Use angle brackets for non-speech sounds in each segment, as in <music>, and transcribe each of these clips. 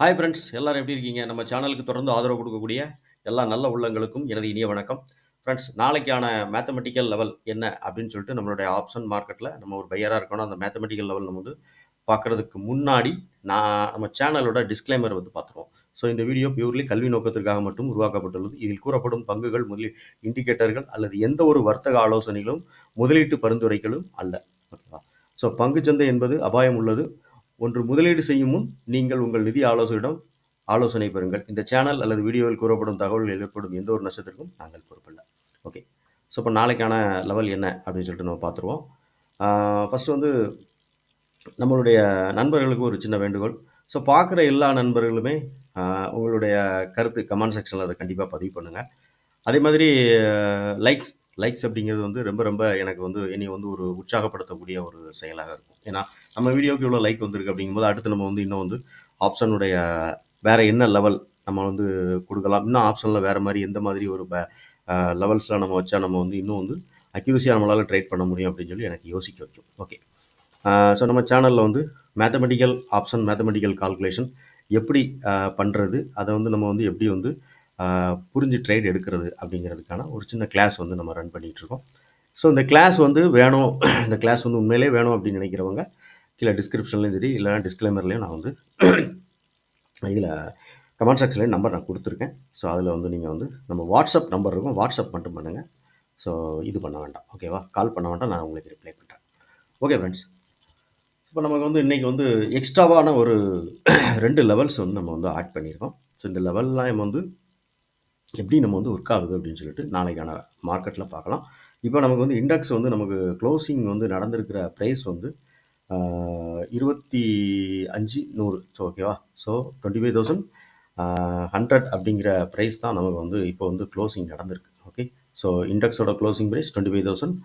Hi friends எல்லாரும் எப்படி இருக்கீங்க? நம்ம சேனலுக்கு தொடர்ந்து ஆதரவு கொடுக்கக்கூடிய எல்லா நல்ல உள்ளங்களுக்கும் எனது இனிய வணக்கம். ஃப்ரெண்ட்ஸ் நாளைக்கான மேத்தமெட்டிக்கல் லெவல் என்ன அப்படின்னு சொல்லிட்டு நம்மளுடைய ஆப்ஷன் மார்க்கெட்டில் நம்ம ஒரு பையராக இருக்கணும். அந்த மேத்தமெட்டிக்கல் லெவல் நம்ம வந்து பார்க்குறதுக்கு முன்னாடி நான் நம்ம சேனலோட டிஸ்க்ளைமர் வந்து பார்த்துருவோம். ஸோ இந்த வீடியோ பியூர்லி கல்வி நோக்கத்திற்காக மட்டும் உருவாக்கப்பட்டுள்ளது. இதில் கூறப்படும் பங்குகள் முதலீடு இண்டிகேட்டர்கள் அல்லது எந்த ஒரு வர்த்தக ஆலோசனைகளும் முதலீட்டு பரிந்துரைகளும் அல்ல. ஓகேவா ஸோ பங்குச்சந்தை என்பது அபாயம் உள்ளது. ஒன்று முதலீடு செய்யும் முன் நீங்கள் உங்கள் நிதி ஆலோசனையிடம் ஆலோசனை பெறுங்கள். இந்த சேனல் அல்லது வீடியோவில் கூறப்படும் தகவல்கள் ஏற்படும் எந்த ஒரு நஷ்டத்திற்கும் நாங்கள் பொறுப்பில்லை. ஓகே. ஸோ இப்போ நாளைக்கான லெவல் என்ன அப்படின்னு சொல்லிட்டு நம்ம பார்த்துருவோம். ஃபஸ்ட்டு வந்து நம்மளுடைய நண்பர்களுக்கு ஒரு சின்ன வேண்டுகோள். ஸோ பார்க்குற எல்லா நண்பர்களுமே உங்களுடைய கருத்து கமெண்ட் செக்ஷனில் அதை கண்டிப்பாக பதிவு பண்ணுங்கள் அதே மாதிரி லைக்ஸ் லைக்ஸ் அப்படிங்கிறது வந்து ரொம்ப ரொம்ப எனக்கு வந்து என்னை வந்து ஒரு உற்சாகப்படுத்தக்கூடிய ஒரு செயலாக இருக்கும். ஏன்னா நம்ம வீடியோக்கு இவ்வளோ லைக் வந்திருக்கு அப்படிங்கும்போது அடுத்து நம்ம வந்து இன்னும் வந்து ஆப்ஷனுடைய வேறு என்ன லெவல் நம்ம வந்து கொடுக்கலாம். இன்னும் ஆப்ஷனில் வேறு மாதிரி எந்த மாதிரி ஒரு லெவல்ஸ்லாம் நம்ம வச்சா நம்ம வந்து இன்னும் வந்து அக்யூரஸியாக நம்மளால் ட்ரேட் பண்ண முடியும் அப்படின்னு சொல்லி எனக்கு யோசிக்க வைக்கும். ஓகே ஸோ நம்ம சேனலில் வந்து மேத்தமெட்டிக்கல் ஆப்ஷன் மேத்தமெட்டிக்கல் கால்குலேஷன் எப்படி பண்ணுறது அதை வந்து நம்ம வந்து எப்படி வந்து புரிஞ்சு ட்ரேட் எடுக்கிறது அப்படிங்கிறதுக்கான ஒரு சின்ன கிளாஸ் வந்து நம்ம ரன் பண்ணிகிட்டு இருக்கோம் ஸோ இந்த கிளாஸ் வந்து வேணும். <coughs> இந்த கிளாஸ் வந்து உண்மையிலே வேணும் அப்படின்னு நினைக்கிறவங்க கீழே டிஸ்கிரிப்ஷன்லையும் சரி இல்லைனா டிஸ்க்ளைமர்லேயும் நான் வந்து இதில் கமெண்ட் செக்ஷன்லேயும் நம்பர் நான் கொடுத்துருக்கேன். ஸோ அதில் வந்து நீங்கள் வந்து நம்ம வாட்ஸ்அப் நம்பர் இருக்கும். வாட்ஸ்அப் மட்டும் பண்ணுங்கள் ஸோ இது பண்ண வேண்டாம். ஓகேவா கால் பண்ண வேண்டாம். நான் உங்களுக்கு ரிப்ளை பண்ணுறேன் ஓகே ஃப்ரெண்ட்ஸ் இப்போ நமக்கு வந்து இன்றைக்கி வந்து எக்ஸ்ட்ராவான ஒரு <coughs> ரெண்டு லெவல்ஸ் வந்து நம்ம வந்து ஆட் பண்ணியிருக்கோம். ஸோ இந்த லெவல்லாம் வந்து எப்படி நம்ம வந்து ஒர்க் ஆகுது அப்படின்னு சொல்லிட்டு நாளைக்கான மார்க்கெட்டில் பார்க்கலாம். இப்போ நமக்கு வந்து இண்டெக்ஸ் வந்து நமக்கு க்ளோசிங் வந்து நடந்திருக்கிற ப்ரைஸ் வந்து இருபத்தி அஞ்சு நூறு. ஸோ ஓகேவா so twenty five thousand hundred அப்படிங்கிற ப்ரைஸ் தான் நமக்கு வந்து இப்போ வந்து க்ளோசிங் நடந்திருக்கு. Okay so இண்டெக்ஸோட closing price twenty five thousand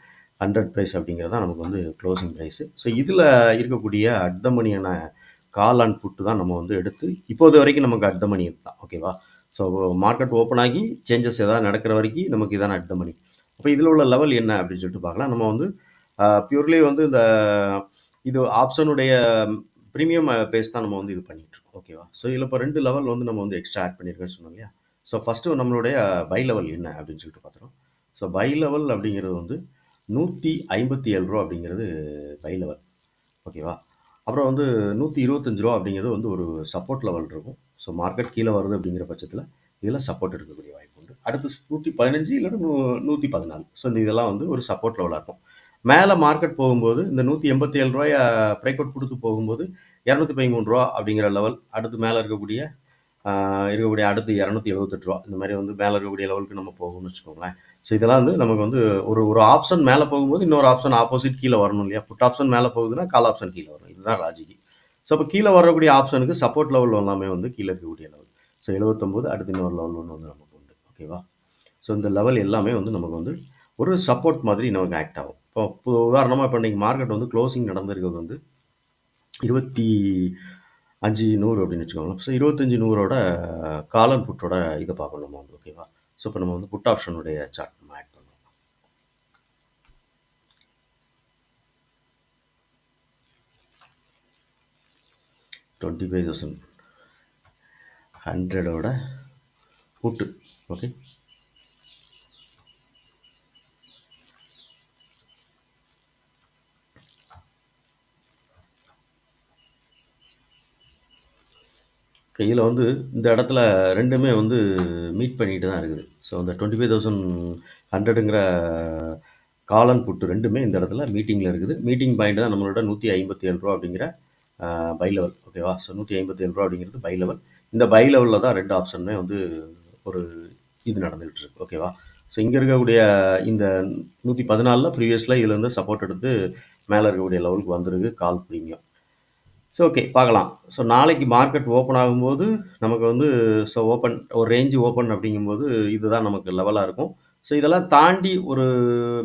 hundred price அப்படிங்கிறது தான் நமக்கு வந்து க்ளோசிங் ப்ரைஸு ஸோ இதில் இருக்கக்கூடிய அர்த்தமணியான கால் அண்ட் புட்டு தான் நம்ம வந்து எடுத்து இப்போது வரைக்கும் நமக்கு அர்த்தமணி தான். ஓகேவா ஸோ மார்க்கெட் ஓப்பன் ஆகி சேஞ்சஸ் எதாவது நடக்கிற வரைக்கும் நமக்கு இதான் அடுத்த மணி அப்போ இதில் உள்ள லெவல் என்ன அப்படின்னு சொல்லிட்டு பார்க்கலாம். நம்ம வந்து பியூர்லி வந்து இந்த இது ஆப்ஷனுடைய ப்ரீமியம் பேஸ் தான் நம்ம வந்து இது பண்ணிகிட்ருக்கோம் ஓகேவா ஸோ இதில் இப்போ ரெண்டு லெவல் வந்து நம்ம வந்து எக்ஸ்ட்ரா ஆட் பண்ணியிருக்கேன்னு சொன்னோம் இல்லையா? ஸோ ஃபஸ்ட்டு நம்மளுடைய பை லெவல் என்ன அப்படின்னு சொல்லிட்டு பார்த்துறோம் ஸோ பை லெவல் அப்படிங்கிறது வந்து நூற்றி ஐம்பத்தி ஏழு ரூபா அப்படிங்கிறது பை லெவல் ஓகேவா அப்புறம் வந்து நூற்றி இருபத்தஞ்சு ரூபா அப்படிங்கிறது வந்து ஒரு சப்போர்ட் லெவல் இருக்கும். ஸோ மார்க்கெட் கீழே வருது அப்படிங்கிற பட்சத்தில் இதில் சப்போர்ட் இருக்கக்கூடிய வாய்ப்பு உண்டு. அடுத்து நூற்றி பதினஞ்சு இல்லை நூ நூற்றி பதினாலு. ஸோ இந்த இதெல்லாம் வந்து ஒரு சப்போர்ட் லெவலாக இருக்கும். மேலே மார்க்கெட் போகும்போது இந்த நூற்றி எண்பத்தி ஏழு ரூபாய் பிரேக் அவுட் கொடுத்து போகும்போது இரநூத்தி பதிமூணு ரூபா அப்படிங்கிற லெவல் அடுத்து மேலே இருக்கக்கூடிய இருக்கக்கூடிய அடுத்து இரநூத்தி எழுபத்தெட்டு ரூபா இந்த மாதிரி வந்து மேலே இருக்கக்கூடிய லெவலுக்கு நம்ம போகணும்னு வச்சுக்கோங்களேன். ஸோ இதெல்லாம் வந்து நமக்கு வந்து ஒரு ஒரு ஆப்ஷன் மேலே போகும்போது இன்னொரு ஆப்ஷன் ஆப்போசிட் கீழே வரணும் இல்லையா? புட் ஆப்ஷன் மேலே போகுதுன்னா கால் ஆப்ஷன் கீழே வரும் இதுதான் லாஜிக் அப்போ கீழே வரக்கூடிய ஆப்ஷனுக்கு சப்போர்ட் லெவல் எல்லாமே வந்து கீழே இருக்கக்கூடிய லெவல் ஸோ எழுபத்தொம்போது அடுத்த இன்னொரு லெவல் ஒன்று வந்து நமக்கு உண்டு. ஓகேவா ஸோ இந்த லெவல் எல்லாமே வந்து நமக்கு வந்து ஒரு சப்போர்ட் மாதிரி நமக்கு ஆக்ட் ஆகும். இப்போ இப்போ உதாரணமாக இப்போ இன்றைக்கி மார்க்கெட் வந்து க்ளோசிங் நடந்திருக்கிறது வந்து இருபத்தி அஞ்சு நூறு அப்படின்னு வச்சுக்கோங்களேன். ஸோ இருபத்தஞ்சி நூறோட காலன் புட்டோட இதை பார்க்கணும் நம்ம வந்து. ஓகேவா ஸோ இப்போ நம்ம வந்து புட் ஆப்ஷனுடைய சார்ட் நம்ம ஆக்ட் டுவெண்ட்டி ஃபைவ் தௌசண்ட் ஹண்ட்ரடோட கூட்டு ஓகே கையில் வந்து இந்த இடத்துல ரெண்டுமே வந்து மீட் பண்ணிட்டு தான் இருக்குது. ஸோ அந்த டுவெண்ட்டி ஃபைவ் தௌசண்ட் ஹண்ட்ரடுங்கிற காலன் புட்டு ரெண்டுமே இந்த இடத்துல மீட்டிங்கில் இருக்குது. மீட்டிங் பாயிண்ட் தான் நம்மளோட நூற்றி ஐம்பத்தி ஏழு ரூபா அப்படிங்கிற பை லெவல் ஓகேவா ஸோ நூற்றி ஐம்பத்தி ஏழு ரூபா அப்படிங்கிறது பை லெவல் இந்த பை லெவலில் தான் ரெண்டு ஆப்ஷனுமே வந்து ஒரு இது நடந்துகிட்டு இருக்கு ஓகேவா ஸோ இங்கே இருக்கக்கூடிய இந்த நூற்றி பதினாலில் ப்ரீவியஸில் இதுலேருந்து சப்போர்ட் எடுத்து மேலே இருக்கக்கூடிய லெவலுக்கு வந்துருக்கு கால் ப்ரீமியம் ஸோ ஓகே பார்க்கலாம். ஸோ நாளைக்கு மார்க்கெட் ஓப்பன் ஆகும்போது நமக்கு வந்து ஸோ ஓப்பன் ஒரு ரேஞ்சு ஓப்பன் அப்படிங்கும்போது இதுதான் நமக்கு லெவலாக இருக்கும். ஸோ இதெல்லாம் தாண்டி ஒரு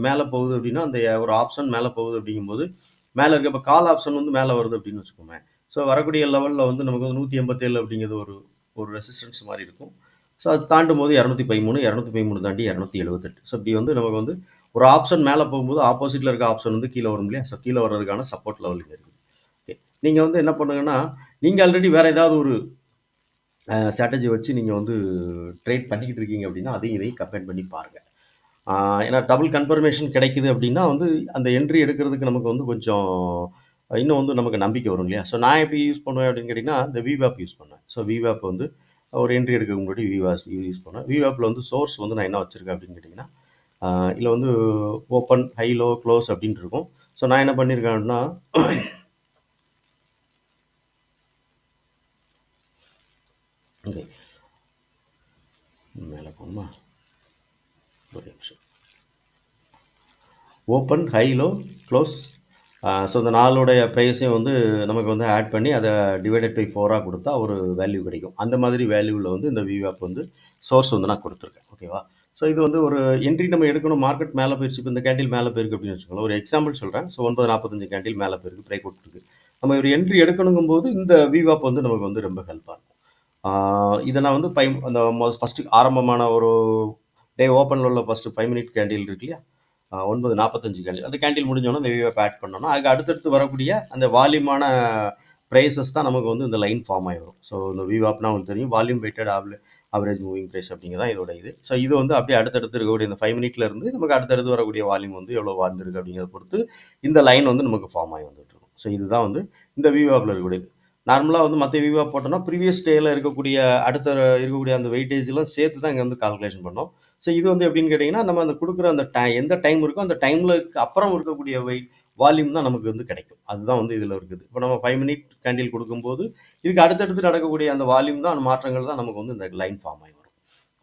மேலே போகுது அப்படின்னா அந்த ஒரு ஆப்ஷன் மேலே போகுது அப்படிங்கும்போது மேலே இருக்க இப்போ கால் ஆப்ஷன் வந்து மேலே வருது அப்படின்னு வச்சுக்கோமே. ஸோ வரக்கூடிய லெவலில் வந்து நமக்கு வந்து நூற்றி எண்பத்தேழு அப்படிங்கிறது ஒரு ஒரு ரெசிஸ்டன்ஸ் மாதிரி இருக்கும். ஸோ அது தாண்டும் போது இரநூத்தி பதிமூணு இரநூத்தி பதிமூணு தாண்டி இரநூத்தி எழுபத்தெட்டு ஸோ இப்படி வந்து நமக்கு வந்து ஒரு ஆப்ஷன் மேலே போகும்போது ஆப்போசிட்டில் இருக்க ஆப்ஷன் வந்து கீழே வரும் இல்லையா? ஸோ கீழே வர்றதுக்கான சப்போர்ட் லெவல் இங்கே இருக்குது ஓகே நீங்கள் வந்து என்ன பண்ணுங்கன்னா நீங்கள் ஆல்ரெடி வேறு ஏதாவது ஒரு ஸ்ட்ராட்டஜி வச்சு நீங்கள் வந்து ட்ரேட் பண்ணிக்கிட்டு இருக்கீங்க அப்படின்னா அதையும் இதையும் கம்பேர் பண்ணி பாருங்கள் ஏன்னா டபுள் கன்ஃபர்மேஷன் கிடைக்குது அப்படின்னா வந்து அந்த என்ட்ரி எடுக்கிறதுக்கு நமக்கு வந்து கொஞ்சம் இன்னும் வந்து நமக்கு நம்பிக்கை வரும் இல்லையா? ஸோ நான் எப்படி யூஸ் பண்ணுவேன் அப்படின்னு கேட்டிங்கன்னா இந்த விவேப் யூஸ் பண்ணுவேன். ஸோ விவேப் வந்து ஒரு என்ட்ரி எடுக்க முன்னாடி விவாஸ் யூஸ் பண்ணுவேன். விவேப்பில் வந்து சோர்ஸ் வந்து நான் என்ன வச்சுருக்கேன் அப்படின்னு கேட்டிங்கன்னா இதில் வந்து ஓப்பன் ஹைலோ க்ளோஸ் அப்படின்ட்டு இருக்கும். ஸோ நான் என்ன பண்ணியிருக்கேன் அப்படின்னா ஓகே மேலே போகணுமா? ஒரு நிமிஷம். ஓப்பன் ஹைலோ க்ளோஸ் ஸோ இந்த நாளுடைய ப்ரைஸையும் வந்து நமக்கு வந்து ஆட் பண்ணி அதை டிவைடட் பை ஃபோராக கொடுத்தா ஒரு வேல்யூ கிடைக்கும். அந்த மாதிரி வேல்யூவில் வந்து இந்த விவாப் வந்து சோர்ஸ் வந்து நான் கொடுத்துருக்கேன். ஓகேவா ஸோ இது வந்து ஒரு என்ட்ரி நம்ம எடுக்கணும் மார்க்கெட் மேலே போயிடுச்சு இப்போ இந்த கேண்டில் மேலே போயிருக்கு அப்படின்னு வச்சுக்கோங்களேன். ஒரு எக்ஸாம்பிள் சொல்கிறேன் ஸோ ஒன்பது நாற்பத்தஞ்சு கேண்டில் மேலே போயிருக்கு பிரேக் அவுட் இருக்குது நம்ம ஒரு என்ட்ரி எடுக்கணுங்கும் போது இந்த விவாப் வந்து நமக்கு வந்து ரொம்ப ஹெல்ப்பாக இருக்கும். இதை நான் வந்து பை அந்த ஃபஸ்ட்டு ஆரம்பமான ஒரு டே ஓப்பனில் உள்ள ஃபஸ்ட்டு ஃபைவ் மினிட் கேண்டில் இருக்கு இல்லையா? ஒன்பது நாற்பத்தஞ்சு கேண்டில் அந்த கேண்டில் முடிஞ்சோன்னா இந்த வியூவை ஆட் பண்ணோம்னா அதுக்கு அடுத்தடுத்து வரக்கூடிய அந்த வால்யூமான ப்ரைஸஸ் தான் நமக்கு வந்து இந்த லைன் ஃபார்ம் ஆகிடும் ஸோ இந்த விவாப்னா உங்களுக்கு தெரியும் volume weighted average moving price அப்படிங்கிறதான் இதோட இது. ஸோ இது வந்து அப்படியே அடுத்தடுத்து இருக்கக்கூடிய இந்த ஃபைவ் மினிட்ல இருந்து நமக்கு அடுத்தடுத்து வரக்கூடிய வால்யூம் வந்து எவ்வளோ வாழ்ந்துருக்கு அப்படிங்கிறத பொறுத்து இந்த லைன் வந்து நமக்கு ஃபார்ம் ஆகி வந்துட்டு இருக்கும். ஸோ இதுதான் வந்து இந்த விவாப்பில் இருக்கக்கூடியது. நார்மலாக வந்து மற்ற விவா போட்டோம்னா ப்ரீவியஸ் டேயில் இருக்கக்கூடிய அடுத்த இருக்கக்கூடிய அந்த வெயிட்டேஜ்லாம் சேர்த்து தான் இங்கே வந்து கால்குலேஷன் பண்ணோம். ஸோ இது வந்து எப்படின்னு கேட்டிங்கன்னா நம்ம அந்த கொடுக்குற அந்த டை எந்த டைம் இருக்கோ அந்த டைமில் அப்புறம் இருக்கக்கூடிய வெயிட் வால்யூம் தான் நமக்கு வந்து கிடைக்கும். அதுதான் வந்து இதில் இருக்குது. இப்போ நம்ம ஃபைவ் மினிட் கேண்டில் கொடுக்கும்போது இதுக்கு அடுத்தடுத்து நடக்கக்கூடிய அந்த வால்யூம் தான் அந்த மாற்றங்கள் தான் நமக்கு வந்து இந்த லைன் ஃபார்ம் ஆகி வரும்.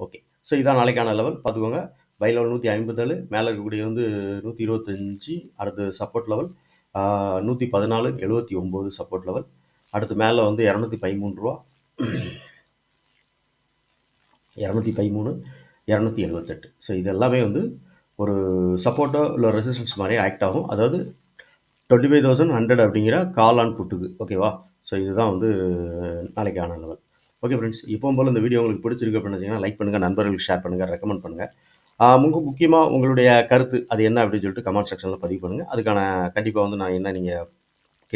ஓகே ஸோ இதான் நாளைக்கான லெவல் பார்த்துக்கோங்க. பை லெவல் நூற்றி ஐம்பத்தேழு மேலே இருக்கக்கூடிய வந்து நூற்றி இருபத்தஞ்சி அடுத்து சப்போர்ட் லெவல் நூற்றி பதினாலு எழுபத்தி ஒம்பது சப்போர்ட் லெவல் அடுத்து மேலே வந்து இரநூத்தி பதிமூணு ரூபா. இரநூத்தி பதிமூணு இரநூத்தி எழுபத்தெட்டு ஸோ இது எல்லாமே வந்து ஒரு சப்போர்ட்டோ இல்லை ரெசிஸ்டன்ஸ் மாதிரி ஆக்ட் ஆகும். அதாவது டுவெண்ட்டி ஃபைவ் தௌசண்ட் ஹண்ட்ரட் அப்படிங்கிற கால் ஆன் புட்டுக்கு ஓகேவா ஸோ இதுதான் வந்து நாளைக்கான லெவல் ஓகே ஃப்ரெண்ட்ஸ் இப்போ போல் இந்த வீடியோ உங்களுக்கு பிடிச்சிருக்கு அப்படின்னு வச்சிங்கன்னா லைக் பண்ணுங்கள் நண்பர்களுக்கு ஷேர் பண்ணுங்கள் ரெக்கமெண்ட் பண்ணுங்கள் முக முக்கியமாக உங்களுடைய கருத்து அது என்ன அப்படின்னு சொல்லிட்டு கமெண்ட் செக்ஷனில் பதிவு பண்ணுங்கள் அதுக்கான கண்டிப்பாக வந்து நான் என்ன நீங்கள்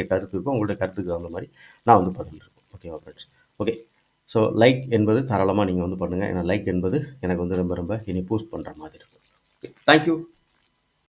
கருத்து இருக்கோ உங்களுடைய கருத்துக்கு தகுந்த மாதிரி நான் வந்து பதில் இருக்கேன் ஓகேவா ஃப்ரெண்ட்ஸ் ஓகே ஸோ லைக் என்பது தாராளமாக நீங்கள் வந்து பண்ணுங்கள் ஏன்னா லைக் என்பது எனக்கு வந்து ரொம்ப ரொம்ப இனி பூஸ்ட் பண்ணுற மாதிரி இருக்கும் ஓகே தேங்க்யூ